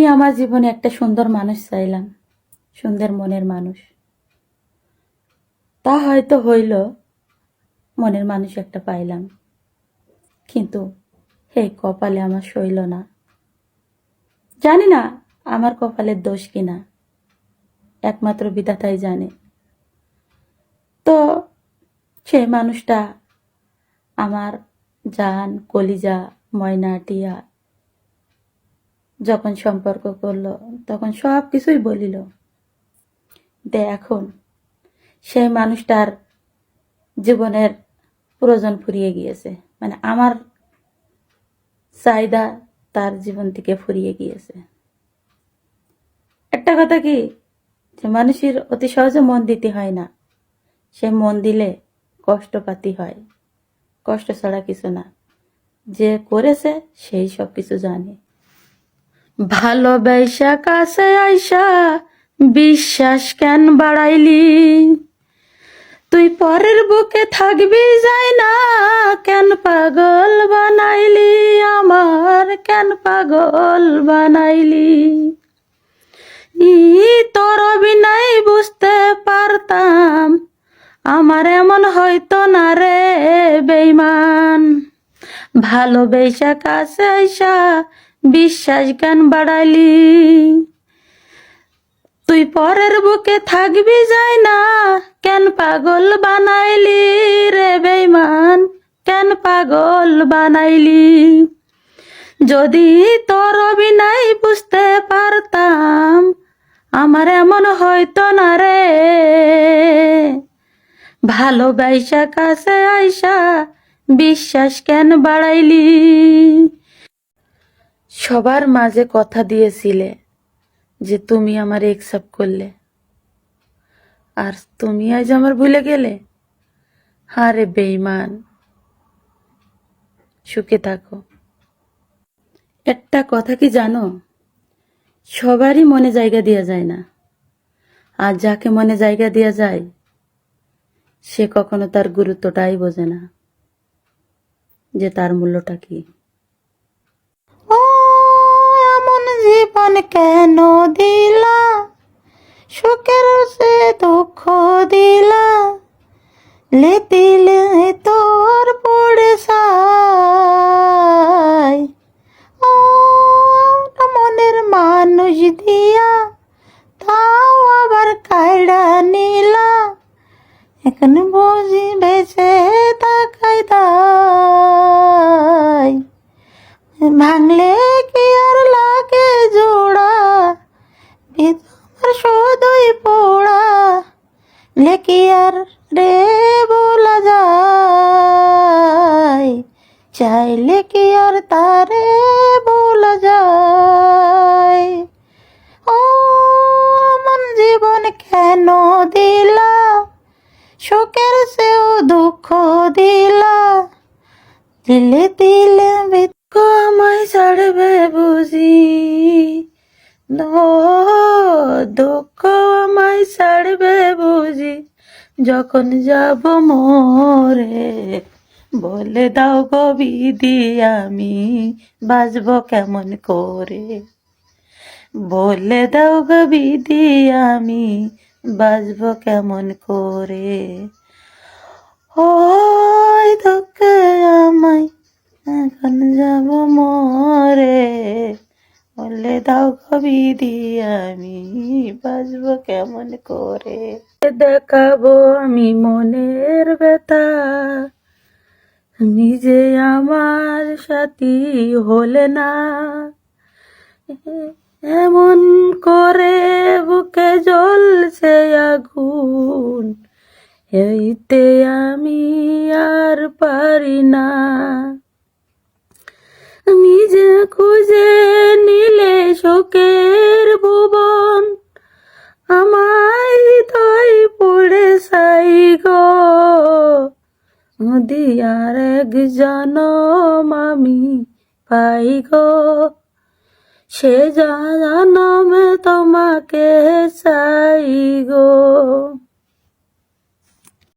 আমি আমার জীবনে একটা সুন্দর মানুষ চাইলাম, সুন্দর মনের মানুষ। তা হয়তো হইল, মনের মানুষ একটা পাইলাম। কিন্তু হে কপালে আমার সইল না। জানি না আমার কপালের দোষ কিনা, একমাত্র বিধাতাই জানে। তো সেই মানুষটা আমার জান, কলিজা, ময়না, টিয়া যখন সম্পর্ক করল, তখন সব কিছুই বলিল, দে এখন। সেই মানুষটার জীবনের প্রয়োজন ফুরিয়ে গিয়েছে। মানে আমার চাহিদা তার জীবন থেকে ফুরিয়ে গিয়েছে। একটা কথা কি? যে মানুষের অতি সহজে মন দিতে হয় না। সে মন দিলে কষ্ট পাতি হয়। কষ্ট ছাড়া কিছু না। যে করেছে, সেই সব কিছু জানে। ভালোবাসা কাছে আইসা বিশ্বাস কেন বাড়াইলি? তুই পরের বুকে থাকবি যাই না, কেন পাগল বানাইলি? আমার কেন পাগল বানাইলি? ই তোর বিনাই বুঝতে পারতাম, আমার এমন হয়তো না রে বেইমান ভালোবেসা কাছে আইসা বিশ্বাস জ্ঞান বাড়াইলি তুই পরের বুকে থাকবি যাই না, কেন পাগল বানাইলি রে বেইমান কেন পাগল বানাইলি? যদি তোর অভিনয় বুঝতে পারতাম, আমার এমন হয়তো না রে। ভালোবাসা কাছে আইসা, বিশ্বাস কেন বাড়াইলি। সবার মাঝে কথা দিয়েছিলে যে তুমি আমার একসেপ্ট করলে। আর তুমি আজ আমার ভুলে গেলে? হারে বেইমান সুখে থাকো। একটা কথা কি জানো? সবারই মনে জায়গা দেওয়া যায় না। আর যাকে মনে জায়গা দেওয়া যায়, সে কখনো তার গুরুত্বটাই বোঝে না। যে তার মূল্যটা কি ও এমন জীবন কেন দিলা? সুখের সে দুঃখ দিলা? লেতিলে তোর পড়ে সাই। ও, মনের মানুষ দিয়া তাও আবার কায়ড়া নিলা। এখন বুঝি বেছে শুধুই পোড়া। লেকি আর রে বলা যায়। চাইলে কি আর তারে বলা যায়? ও, মন জীবন কেন দিলা? সুখের সেও দুঃখ দিলা। দিলে দিলে ভিত আমায় ছাড়বে বুঝি। দুঃখ আমায় ছাড়বে বুঝি যখন যাব মোরে বলে দাও গো বিধি আমি বাজব কেমন করে বলে দাও গো বিধি আমি বাজব কেমন করে ওই দুঃখে আমায় এখন যাব দাও দিয়ে আমি বাজবো কেমন করে? দেখাবো আমি মনের ব্যথা। নিজে আমার সাথী হলে না। এমন করে বুকে জ্বলছে আগুন। এইতে আমি আর পারি না। খুঁজে নিলে শোকের ভুবন। আমায় তাই পড়ে সাই গো। দিয়ার এক আমি পাই গো। সে জনমে তোমাকে চাই গো।